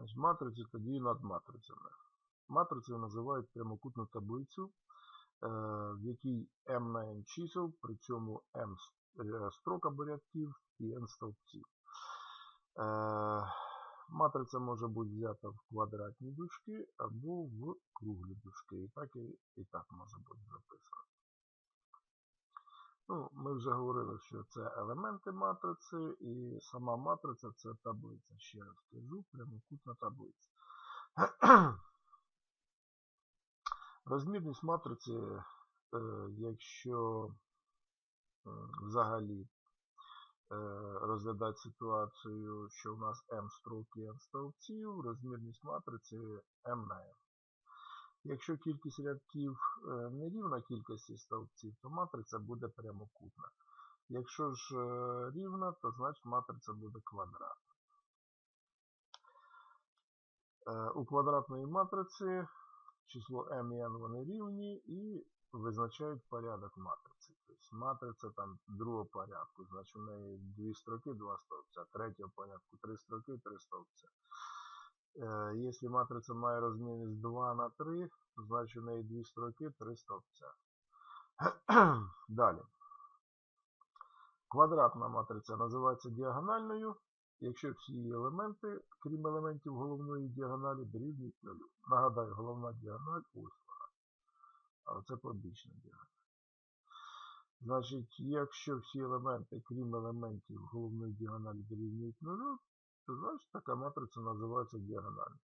Значить, матриці тоді над матрицями. Матрицею називають прямокутну таблицю, е, в якій m на n чисел, при цьому m е, строк або і n стовпців. Е, Матриця може бути взята в квадратні дужки або в круглі дужки. І так і, і так може бути записано. Ну, ми вже говорили, що це елементи матриці, і сама матриця це таблиця. Ще раз кажу, прямокутна таблиця. Розмірність матриці, е, якщо е, взагалі е, розглядати ситуацію, що у нас m строк і n стовпців, розмірність матриці m на n. Якщо кількість рядків е, не рівна кількості стовпців, то матриця буде прямокутна. Якщо ж е, рівна, то значить матриця буде квадратна. Е, У квадратної матриці число m і n вони рівні і визначають порядок матриці. Тобто матриця там другого порядку, значить у неї дві строки, два стовпця, третього порядку, три строки, три стовпця. Е, Якщо матриця має розмірність 2 на 3, то значить у неї дві строки, три стовпця. Далі. Квадратна матриця називається діагональною, якщо всі її елементи, крім елементів головної діагоналі, дорівнюють нулю. Нагадаю, головна діагональ ось вона. А це побічна діагональ. Значить, якщо всі елементи, крім елементів головної діагоналі, дорівнюють нулю, то значить така матриця називається діагональною.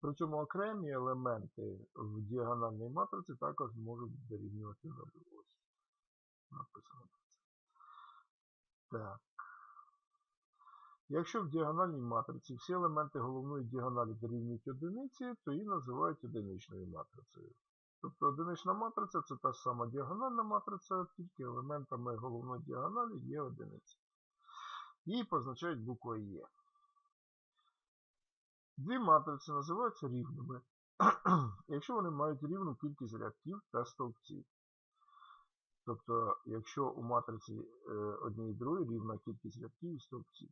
При цьому окремі елементи в діагональній матриці також можуть дорівнювати нулю. Ось написано про це. Так. Якщо в діагональній матриці всі елементи головної діагоналі дорівнюють одиниці, то її називають одиничною матрицею. Тобто одинична матриця це та ж сама діагональна матриця, тільки елементами головної діагоналі є одиниці. Її позначають буквою Є. Дві матриці називаються рівними, якщо вони мають рівну кількість рядків та стовпців. Тобто, якщо у матриці е, одній і другій рівна кількість рядків і стовпців.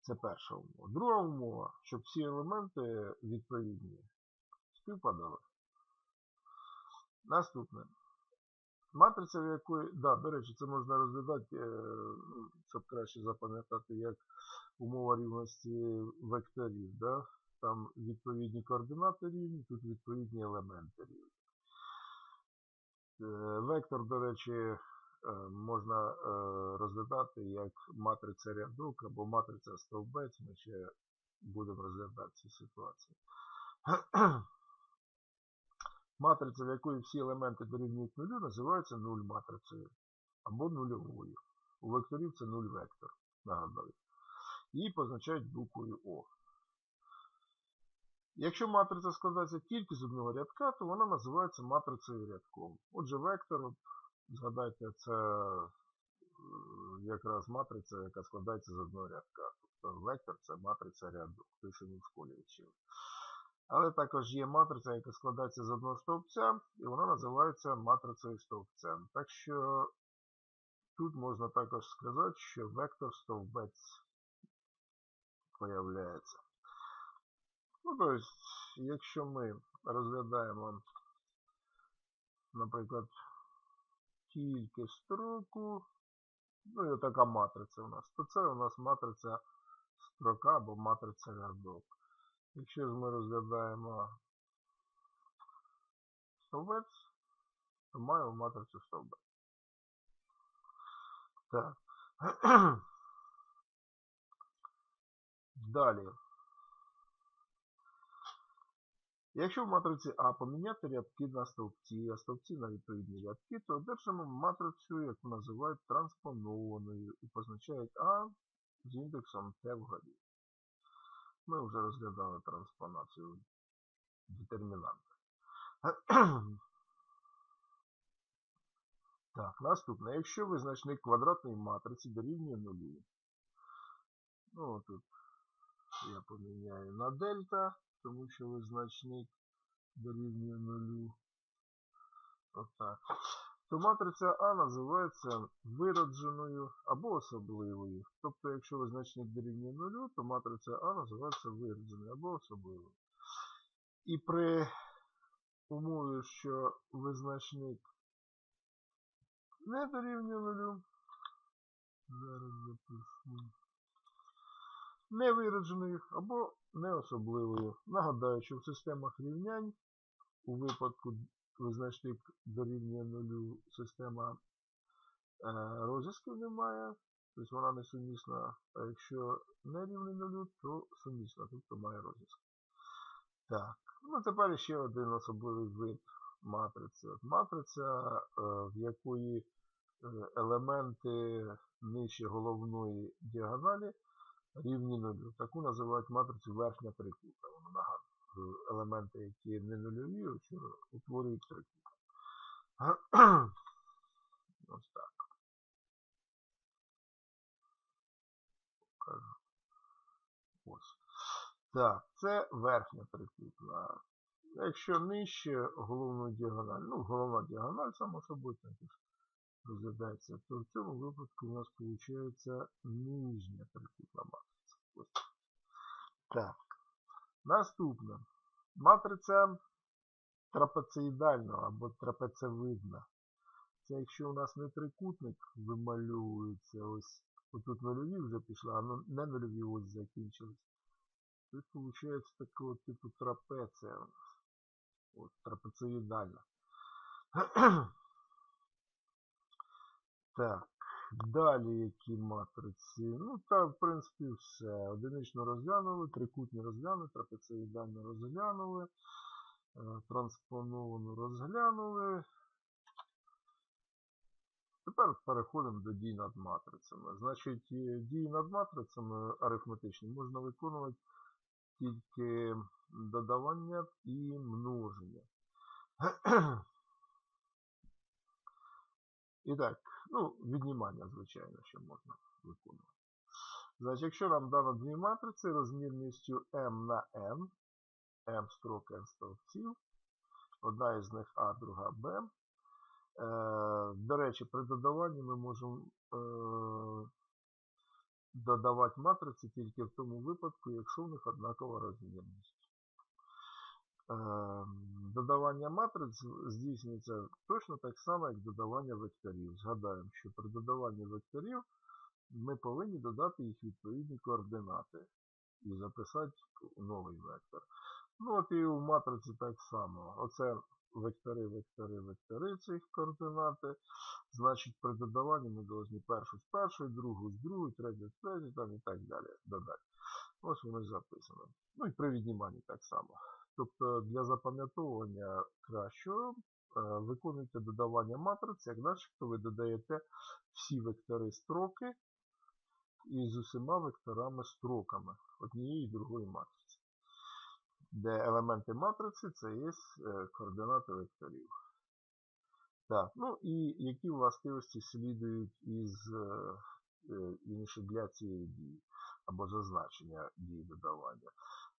Це перша умова. Друга умова, щоб всі елементи відповідні співпадали. Наступне. Матриця, в якої, да, до речі, це можна розглядати, е, ну, щоб краще запам'ятати, як умова рівності векторів. Да? Там відповідні координати рівні, тут відповідні елементи рівні. Е, Вектор, до речі, е, можна е, розглядати як матриця рядок або матриця стовбець. Ми ще будемо розглядати ці ситуації. Матриця, в якої всі елементи дорівнюють нулю, називається нуль матрицею або нульовою. У векторів це нуль вектор. Нагадаю. Її позначають буквою О. Якщо матриця складається тільки з одного рядка, то вона називається матрицею рядком. Отже, вектор, згадайте, це е, якраз матриця, яка складається з одного рядка. Тобто вектор це матриця рядок, те, що ми в школі вчили. Але також є матриця, яка складається з одного стовпця, і вона називається матрицею стовпцем. Так що тут можна також сказати, що вектор стовбець появляється. Ну, тобто, якщо ми розглядаємо, наприклад, тільки строку, ну і така матриця у нас, то це у нас матриця строка або матриця рядок. Якщо ж ми розглядаємо стовбець, то маємо матрицю стовбець. Так. Далі. Якщо в матриці А поміняти рядки на стовпці, а стовпці на відповідні рядки, то одержимо матрицю, яку називають транспонованою і позначають А з індексом Т вгорі. Ми вже розглядали транспонацію детермінанта. Так, наступне. Якщо визначник квадратної матриці дорівнює нулю, ну тут я поміняю на дельта, тому що визначник дорівнює нулю. Отак. то матриця А називається виродженою або особливою. Тобто, якщо визначник дорівнює нулю, то матриця А називається виродженою або особливою. І при умові, що визначник не дорівнює нулю, зараз запишу, невиродженою або неособливою. Нагадаю, що в системах рівнянь у випадку визначник дорівнює нулю система е, розв'язків немає, тобто вона не сумісна, а якщо не рівне нулю, то сумісна, тобто має розв'язок. Так, ну тепер ще один особливий вид матриці. От матриця, е, в якої е, елементи нижче головної діагоналі рівні нулю. Таку називають матрицю верхня трикутна. Вона нагадує е, елементи, які не нульові, е, утворюють трикутник. Ось так. Покажу. Ось. Так, це верхня трикутна. Якщо нижче головну діагональ, ну, головна діагональ, само собою, і ж розглядається, то в цьому випадку у нас виходить нижня трикутна матриця. Так. Наступна. Матриця трапециїдальна або трапецевидна. Це якщо у нас не трикутник вимальовується, ось отут нульові вже пішли, а ну, не нульові ось закінчились. Тут виходить такого типу трапеція у нас. От, трапециїдальна. Так, далі які матриці? Ну, так, в принципі, все. Одинично розглянули, трикутні розглянули, трапециїдально розглянули, е, транспоновану розглянули. Тепер переходимо до дій над матрицями. Значить, е, дії над матрицями арифметичні можна виконувати тільки додавання і множення. І так, ну, віднімання, звичайно, що можна виконувати. Значить, якщо нам дано дві матриці розмірністю m на n, m строк n стовпців, одна із них А, друга Б. Е, До речі, при додаванні ми можемо е, додавати матриці тільки в тому випадку, якщо в них однакова розмірність. Додавання матриць здійснюється точно так само, як додавання векторів. Згадаємо, що при додаванні векторів ми повинні додати їх відповідні координати і записати новий вектор. Ну от і у матриці так само. Оце вектори, вектори, вектори цих координати. Значить, при додаванні ми повинні першу з першої, другу з другої, третю з третьої, і так далі додати. Ось воно записано. Ну і при відніманні так само. Тобто для запам'ятовування кращого е, виконуйте додавання матриць, як начебто ви додаєте всі вектори строки і з усіма векторами строками однієї і другої матриці. Де елементи матриці це є е, координати векторів. Так, ну і які властивості слідують із е, для цієї дії або зазначення дії додавання.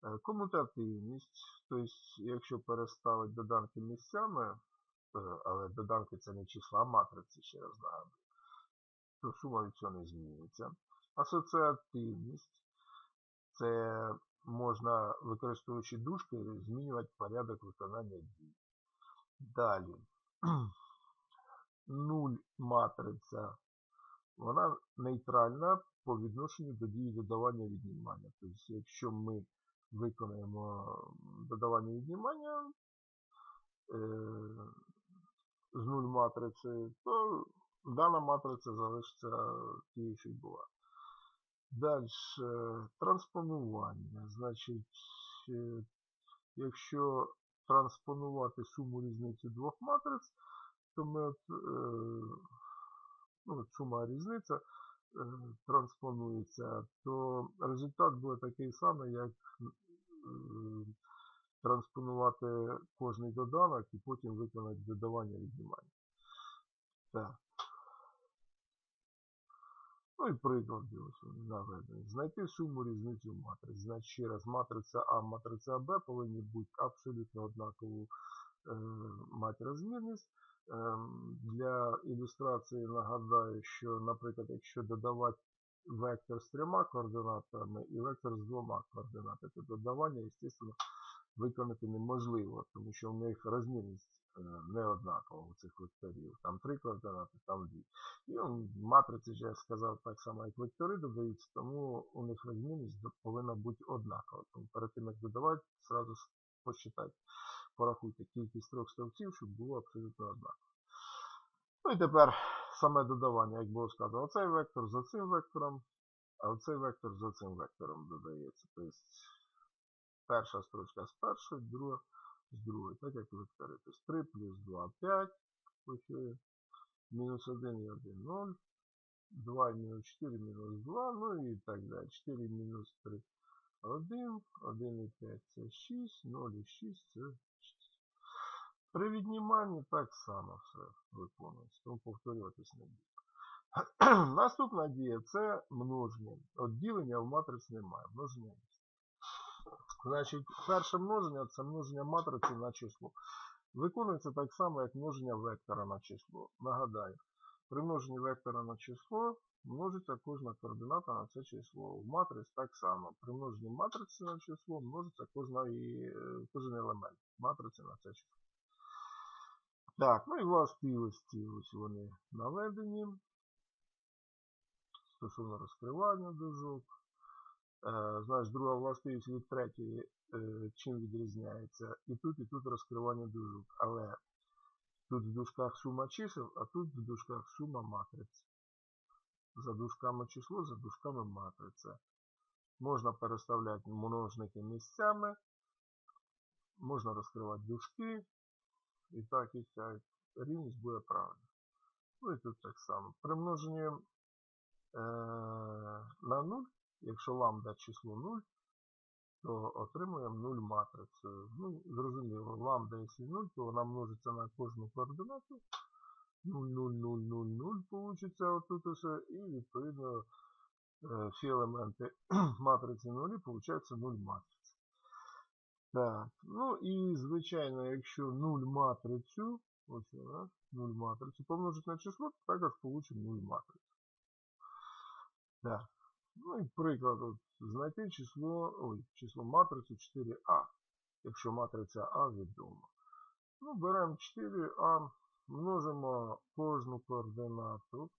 Е, Комутативність, тобто, якщо переставити доданки місцями, е, але доданки це не числа, а матриці, ще раз нагадую, то сума від цього не змінюється. Асоціативність це можна, використовуючи дужки, змінювати порядок виконання дій. Далі. Нуль матриця. Вона нейтральна по відношенню до дії додавання віднімання. Тобто, якщо ми виконаємо додавання і віднімання е, з нуль матриці, то дана матриця залишиться тією, що й була. Далі транспонування. Значить, е, якщо транспонувати суму різниці двох матриць, то ми от, е, ну, сума різниця транспонується, то результат буде такий самий, як транспонувати кожний доданок і потім виконати додавання віднімання. Так. Ну і приклади ось. Знайти суму різницю матриць. Значить, ще раз, матриця А, матриця Б повинні бути абсолютно однакову е, мати розмірність. Ем, Для ілюстрації нагадаю, що, наприклад, якщо додавати вектор з трьома координатами і вектор з двома координатами, то додавання, звісно, виконати неможливо, тому що в них розмірність е, не однакова у цих векторів. Там три координати, там дві. І матриці, я сказав, так само, як вектори додаються, тому у них розмірність повинна бути однакова. Тому перед тим, як додавати, зразу ж посчитайте, порахуйте кількість трьох стовпців, щоб було абсолютно однаково. Ну і тепер саме додавання, як було сказано, оцей вектор за цим вектором, а оцей вектор за цим вектором додається. Тобто перша строчка з першої, друга з другої, так як вектори. Тобто 3 плюс 2 5, ось, мінус 1 і 1 0, 2 мінус 4 мінус 2, ну і так далі. 4 мінус 3 1, 1 і 5 це 6, 0 і 6 це 6. При відніманні так само все виконується, тому повторюватись не буде. Наступна дія це множення. От ділення в матриці немає, множення є. Значить, перше множення це множення матриці на число. Виконується так само, як множення вектора на число. Нагадаю, при множенні вектора на число множиться кожна координата на це число. В матриці так само. При множенні матриці на число множиться кожен елемент матриці на це число. Так, ну і властивості ось вони наведені. Стосовно розкривання дужок. Е, знаєш, друга властивість від третьої е, чим відрізняється. І тут, і тут розкривання дужок. Але тут в дужках сума чисел, а тут в дужках сума матриць. За дужками число, за дужками матриця. Можна переставляти множники місцями, можна розкривати дужки, і так, і так. Рівність буде правильна. Ну і тут так само. При множенні е, на 0, якщо ламда число 0, то отримуємо 0 матрицю. Ну, зрозуміло, ламда, якщо 0, то вона множиться на кожну координату. 0, 0, 0, 0, 0 получиться отут усе. І відповідно е, всі елементи матриці 0 получається 0 матриць. Так, ну і звичайно, якщо 0 матрицю, ось вона, 0 матрицю помножити на число, то також получимо 0 матрицю. Так. Ну і приклад, от, знайти число, ой, число матрицю 4А, якщо матриця А відома. Ну, беремо 4А, множимо кожну координату,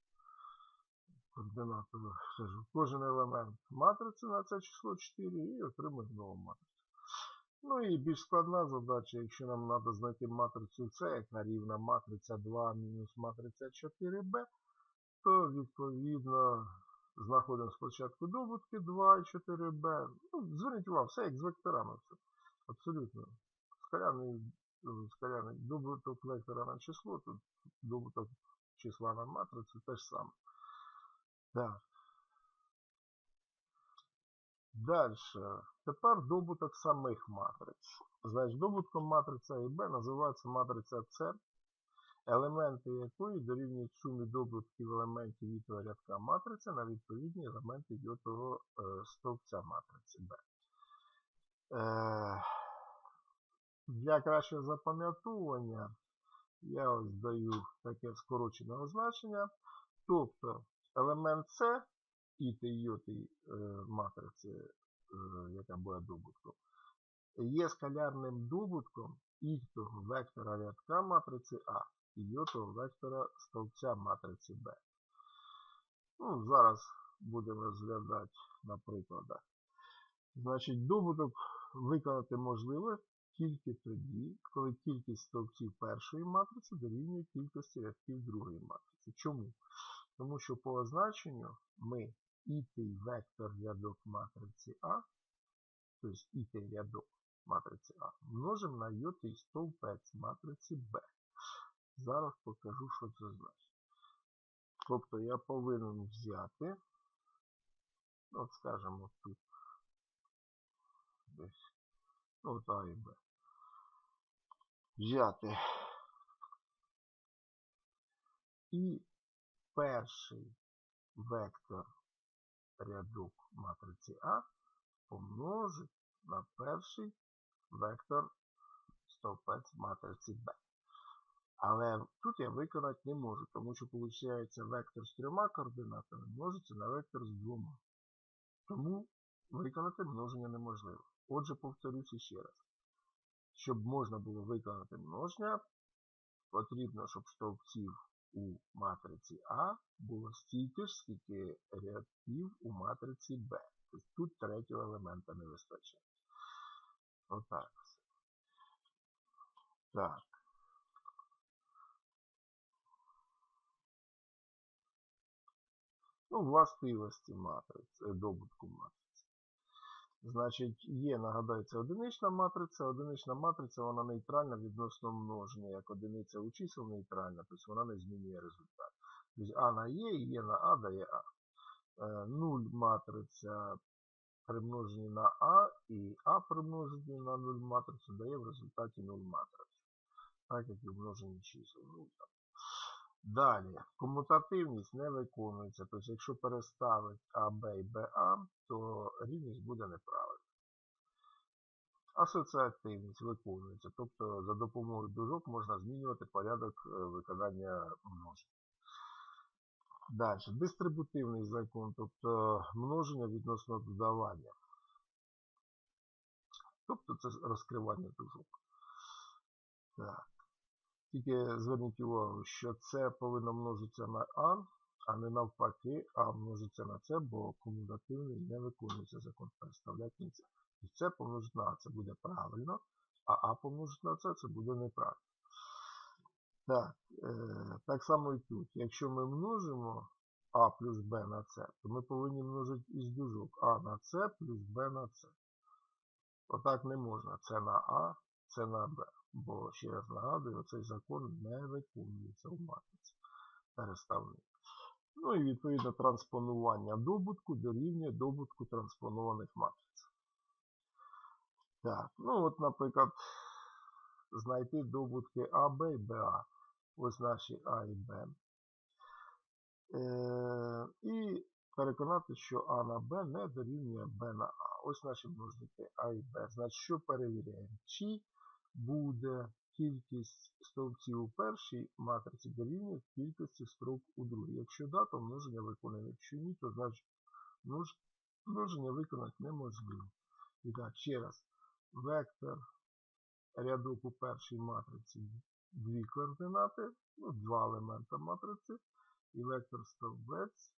координату, скажу, кожен елемент матриці на це число 4 і отримуємо нову матрицю. Ну і більш складна задача, якщо нам треба знайти матрицю С, яка рівна матриця 2 мінус матриця 4b, то відповідно знаходимо спочатку добутки 2 і 4b. Ну, зверніть увагу, все як з векторами. Все. Абсолютно. Скаляний, скаляний добуток вектора на число, тут добуток числа на матрицю теж саме. Так. Далі. Тепер добуток самих матриць. Значить, добутком матриця і Б називається матриця С, елементи якої дорівнюють сумі добутків елементів вітого рядка матриці на відповідні елементи йотого е, стовпця матриці Б. Для кращого запам'ятовування я ось даю таке скорочене означення. Тобто елемент С і та йоти е, матриці, е, яка буде добутком, є скалярним добутком ігтого вектора рядка матриці А і йотого вектора стовпця матриці Б. Ну, Зараз будемо розглядати на прикладах. Значить, добуток виконати можливо тільки тоді, коли кількість стовпців першої матриці дорівнює кількості рядків другої матриці. Чому? Тому що по означенню ми ітий вектор рядок матриці А, тобто ітий рядок матриці А, множимо на йотий стовпець матриці Б. Зараз покажу, що це значить. Тобто я повинен взяти, от скажімо, тут десь, от А і Б. Взяти і перший вектор рядок матриці А помножить на перший вектор стовпець матриці Б. Але тут я виконати не можу, тому що виходить вектор з трьома координатами множиться на вектор з двома. Тому виконати множення неможливо. Отже, повторюся ще раз. Щоб можна було виконати множення, потрібно, щоб стовпців у матриці А було стільки ж, скільки рядків у матриці Б. Тобто тут третього елемента не вистачає. Отак. Так. Ну, властивості матриці, добутку матриці. Значить, є, нагадається, одинична матриця. Одинична матриця, вона нейтральна відносно множення, як одиниця у чисел нейтральна, тобто вона не змінює результат. Тобто А на Є і Є на А дає А. Е, Нуль матриця примножені на А і А примножені на 0 матрицю дає в результаті 0 матрицю. Так як і множені чисел. Ну, там. Далі, комутативність не виконується. Тобто, якщо переставити АБ і БА, то рівність буде неправильна. Асоціативність виконується. Тобто за допомогою дужок можна змінювати порядок е, виконання множень. Далі, дистрибутивний закон, тобто множення відносно додавання. Тобто це розкривання дужок. Так. Тільки зверніть увагу, що це повинно множитися на А, а не навпаки, А множиться на С, бо комутативний не виконується закон переставляти кінця. І це помножити на А, це буде правильно, а А помножити на С, це буде неправильно. Так, е, так само і тут. Якщо ми множимо А плюс Б на С, то ми повинні множити із дужок А на С плюс Б на С. Отак не можна. Це на А, це на Б. Бо, ще раз нагадую, цей закон не виконується у матриці переставник. Ну і відповідно транспонування добутку дорівнює добутку транспонованих матриць. Так, ну от, наприклад, знайти добутки А, Б і БА. Ось наші А і Б. Е, і переконати, що А на Б не дорівнює Б на А. Ось наші множники А і Б. Значить, що перевіряємо? Чи буде кількість стовпців у першій матриці дорівнює кількості строк у другій. Якщо да, то множення виконано. Якщо ні, то значить множення виконати неможливо. І так, ще раз. Вектор рядок у першій матриці дві координати, ну, два елемента матриці. І вектор стовбець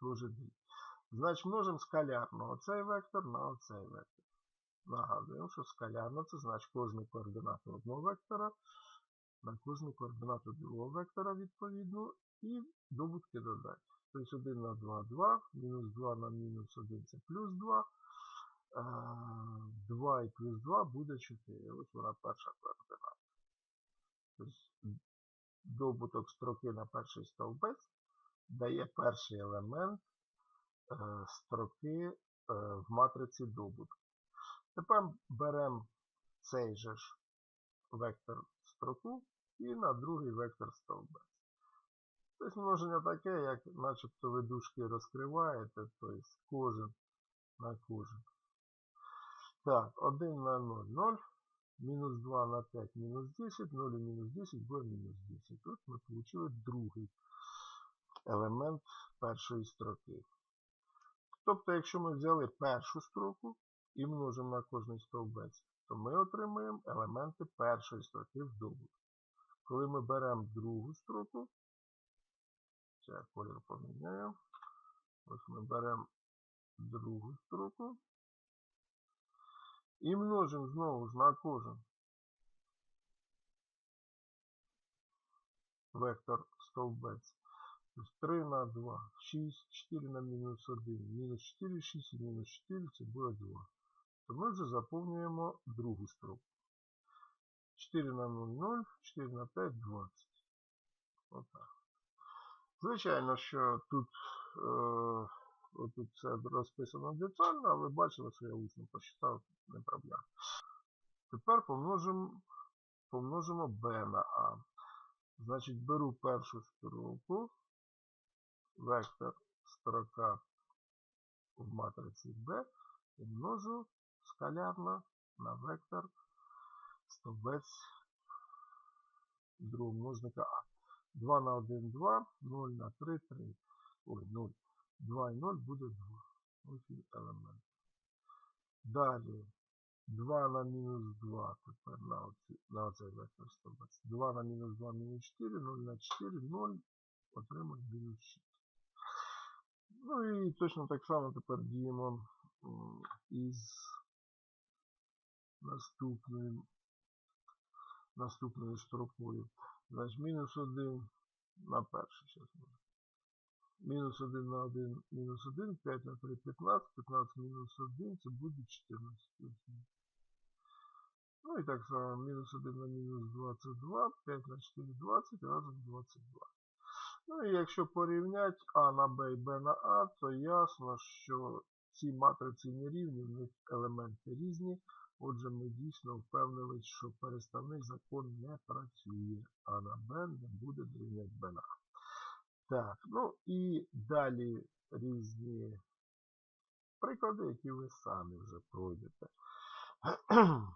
теж дві. Значить, множимо скалярно оцей вектор на оцей вектор. Нагадуємо, що скалярно це значить кожну координату одного вектора на кожну координату другого вектора відповідно і добутки додати. Тобто 1 на 2 2, мінус 2 на мінус 1 це плюс 2. 2 і плюс 2 буде 4. Ось вона перша координата. Тобто добуток строки на перший стовбець дає перший елемент е, строки е, в матриці добутку. Тепер беремо цей же ж вектор строку і на другий вектор стовбець. Тобто множення таке, як начебто ви дужки розкриваєте, тобто кожен на кожен. Так, 1 на 0, 0, мінус 2 на 5, мінус 10, 0 і мінус 10 буде мінус 10. Тут ми отримали другий елемент першої строки. Тобто, якщо ми взяли першу строку, і множимо на кожний стовбець, то ми отримаємо елементи першої строки в. Коли ми беремо другу строку, це колір поміняю. Ось ми беремо другу строку і множимо знову ж на кожен вектор стовбець. Тобто 3 на 2, 6, 4 на мінус 1, мінус 4, 6 і мінус 4 це буде 2 то ми вже заповнюємо другу строку. 4 на 0, 0, 4 на 5, 20. Отак. Звичайно, що тут е, тут все розписано детально, а ви бачили, що я усно посчитав, не проблема. Тепер помножимо, помножимо b на a. Значить, беру першу строку, вектор строка в матриці B і множу скалярно на вектор стовбець другого множника А. 2 на 1 2, 0 на 3 3. Ой, 0. 2 і 0 буде 2. Ось і елемент. Далі 2 на мінус 2 тепер на, оці, на оцей вектор стовбець. 2 на мінус 2 мінус 4, 0 на 4, 0. Отримаємо мінус 6. Ну і точно так само тепер діємо із наступною, наступною строкою. Значить, мінус 1 на перший зараз може. Мінус 1 на 1, мінус 1, 5 на 3, 15, 15 мінус 1, це буде 14. Ну і так само, мінус 1 на мінус 2 це 2, 5 на 4 20, разом 22. Ну і якщо порівняти А на Б і Б на А, то ясно, що ці матриці нерівні, в них елементи різні. Отже, ми дійсно впевнились, що переставний закон не працює, а на Б не буде дорівняти Б на Так, ну і далі різні приклади, які ви самі вже пройдете.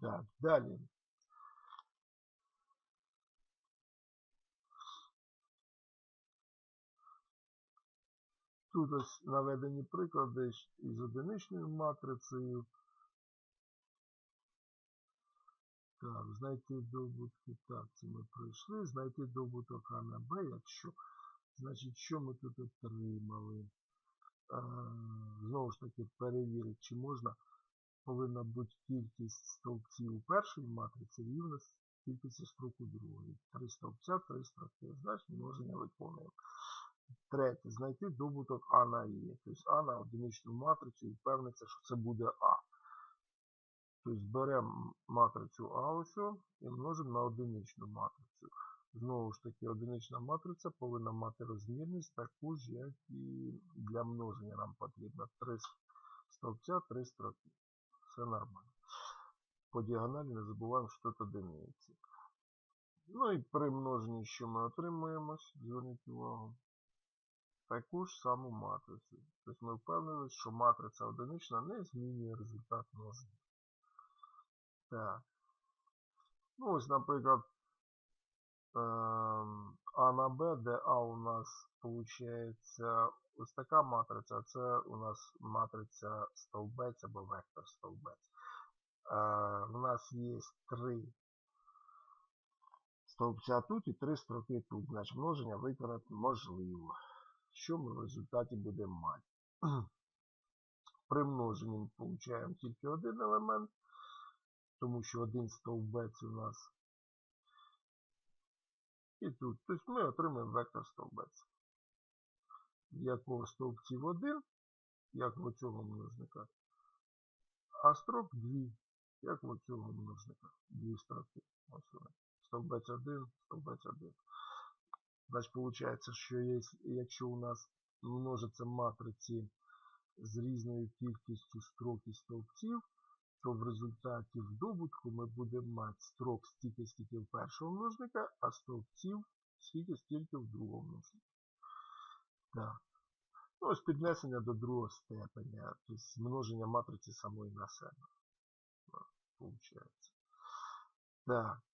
Так, далі. Тут ось наведені приклади із одиничною матрицею. Так, знайти добутки. Так, це ми пройшли. Знайти добуток А на Б, якщо. Значить, що ми тут отримали? А, знову ж таки, перевірити, чи можна, повинна бути кількість стовпців у першій матриці рівна кількості строк у другій. Три стовпця, три строки. Значить, множення виконуємо. Третє. Знайти добуток А на І. Тобто А на одиничну матрицю і впевнитися, що це буде А. Тобто беремо матрицю А ось і множимо на одиничну матрицю. Знову ж таки, одинична матриця повинна мати розмірність таку ж, як і для множення нам потрібно. Три стовпця, три строки. Все нормально. По діагоналі не забуваємо, що тут одиниці. Ну і при множенні, що ми отримуємо, зверніть увагу, таку ж саму матрицю. Тобто ми впевнилися, що матриця одинична не змінює результат множення. Так. Ну ось, наприклад, ем, А на Б, де А у нас виходить ось така матриця, це у нас матриця стовбець або вектор стовбець. Е, У нас є три стовпця тут і три строки тут. Значить множення виконати можливо. Що ми в результаті будемо мати? При множенні ми получаємо тільки один елемент, тому що один стовбець у нас. І тут. Тобто ми отримаємо вектор стовбець. Якого стовпців один, як в цього множника. А строк 2, як в цього множника. Дві строки. Ось вони. Стовбець 1, стовбець 1. Значить, виходить, що якщо у нас множаться матриці з різною кількістю строк і стовпців, то в результаті в добутку ми будемо мати строк стільки, скільки в першого множника, а стовпців скільки, скільки в другого множника. Так. Ну, ось піднесення до другого степеня, тобто множення матриці самої на себе. Получається. Так.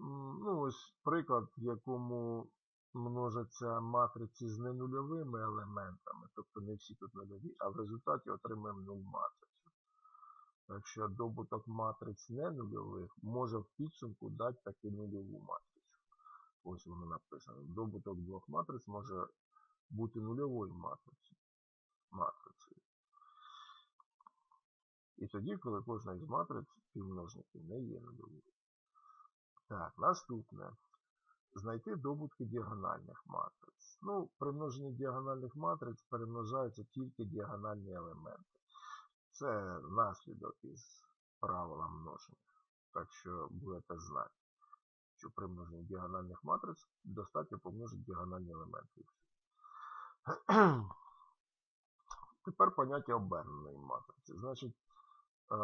Ну, ось приклад, в якому множаться матриці з ненульовими елементами, тобто не всі тут нульові, а в результаті отримаємо нуль матрицю. Так що добуток матриць ненульових може в підсумку дати таки нульову матрицю. Ось воно написано. Добуток двох матриць може бути нульовою матрицею. матрицею. І тоді, коли кожна із матриць співмножників не є нульовою. Так, наступне. Знайти добутки діагональних матриць. Ну, при множенні діагональних матриць перемножаються тільки діагональні елементи. Це наслідок із правила множення. Так що будете знати, що при множенні діагональних матриць достатньо помножити діагональні елементи. Тепер поняття оберненої матриці. Значить,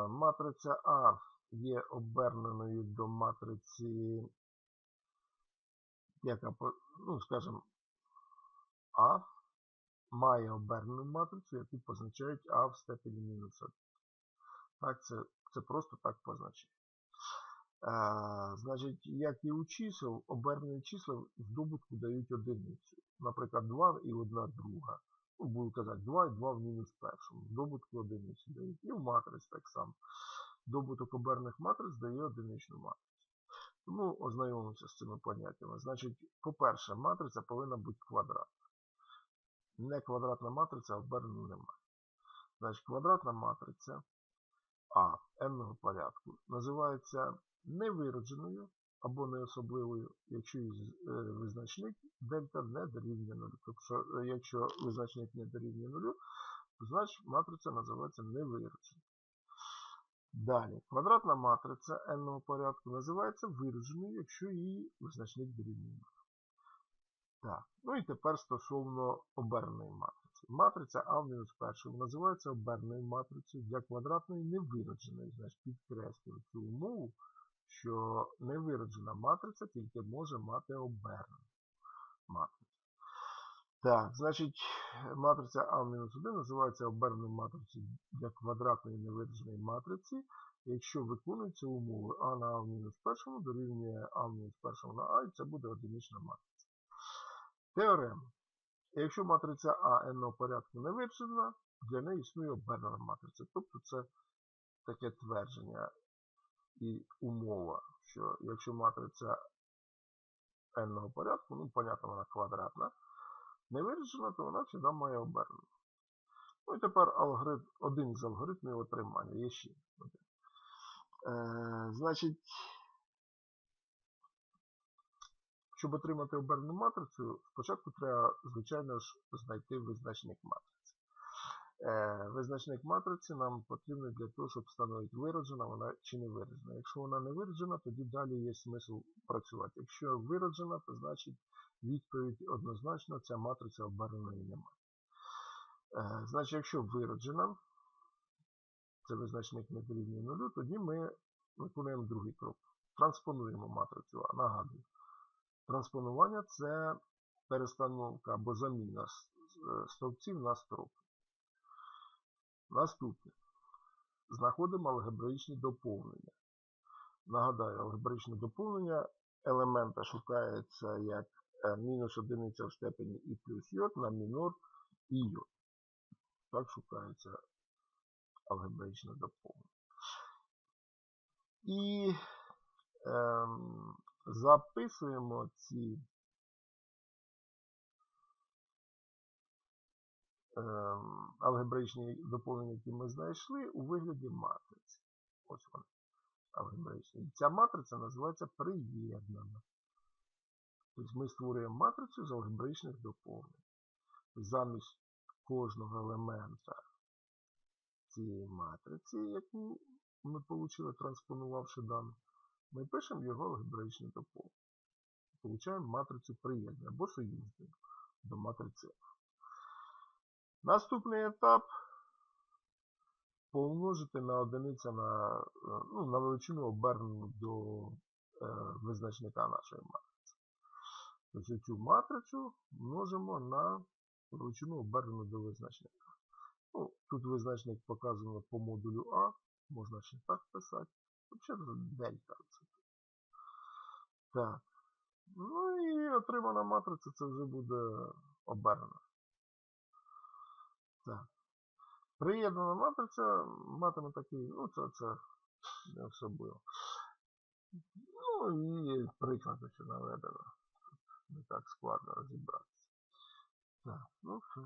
матриця А є оберненою до матриці, яка, ну, скажімо, А має обернену матрицю, яку позначають А в степені мінус Так, це, це просто так позначає. Е, значить, як і у чисел, обернені числа в добутку дають одиницю. Наприклад, 2 і 1 друга. Ну, буду казати, 2 і 2 в мінус першому. В добутку одиницю дають. І в матриць так само. Добуток оберних матриць дає одиничну матрицю. Тому ознайомимося з цими поняттями. Значить, по-перше, матриця повинна бути квадратна. Не квадратна матриця, а обернена немає. Значить, квадратна матриця А n-ного порядку називається невиродженою або неособливою, якщо її е, визначник дельта не дорівнює нулю. Тобто, е, якщо визначник не дорівнює нулю, то значить матриця називається невиродженою. Далі, квадратна матриця n-ного порядку називається виродженою, якщо її визначник дорівнює. Так, ну і тепер стосовно оберненої матриці. Матриця А в мінус першому називається оберненою матрицею для квадратної невиродженої. Значить, підкреслюю цю умову, що невироджена матриця тільки може мати обернену матрицю. Так, значить, матриця А-1 називається оберненою матрицею для квадратної невиродженої матриці, якщо виконуються умови А на А в мінус першому дорівнює А в мінус першому на А, і це буде одинична матриця. Теорема. Якщо матриця А n порядку не вивчена, для неї існує обернена матриця. Тобто це таке твердження і умова, що якщо матриця n порядку, ну, понятно, вона квадратна, не вирішена, то вона завжди має обернену. Ну і тепер алгоритм, один з алгоритмів отримання. Є ще один. Е, значить, щоб отримати обернену матрицю, спочатку треба, звичайно ж, знайти визначник матриці. Е, визначник матриці нам потрібен для того, щоб встановити, вироджена вона чи не вироджена. Якщо вона не вироджена, тоді далі є смисл працювати. Якщо вироджена, то значить відповідь однозначно ця матриця оберненої немає. Е, значить, якщо вироджена, це визначник не дорівнює нулю, тоді ми виконуємо другий крок. Транспонуємо матрицю А. Нагадую. Транспонування це перестановка або заміна стовпців на строки. Наступне. Знаходимо алгебраїчні доповнення. Нагадаю, алгебраїчне доповнення елемента шукається як мінус одиниця в степені і плюс йод на мінор і йод. Так шукається алгебраїчне доповнення. І ем, записуємо ці ем, алгебраїчні доповнення, які ми знайшли, у вигляді матриці. Ось вони, алгебраїчні. Ця матриця називається приєднана. Тобто ми створюємо матрицю з алгебраїчних доповнень. Замість кожного елемента цієї матриці, яку ми отримали, транспонувавши дані, ми пишемо його алгебраїчне доповнення. Получаємо матрицю приєднання або союзну до матриці. Наступний етап помножити на одиниця на ну, на величину обернену до е, визначника нашої матриці. Тобто цю матрицю множимо на величину обернену до визначника. Ну, Тут визначник показано по модулю А, можна ще так писати. Взагалі дельта. Так. Ну і отримана матриця це вже буде обернена. Так. Приєднана матриця матиме такий, ну це це не особливо. Ну і приклад ще наведено. Не так складно розібратися. Так, ну все.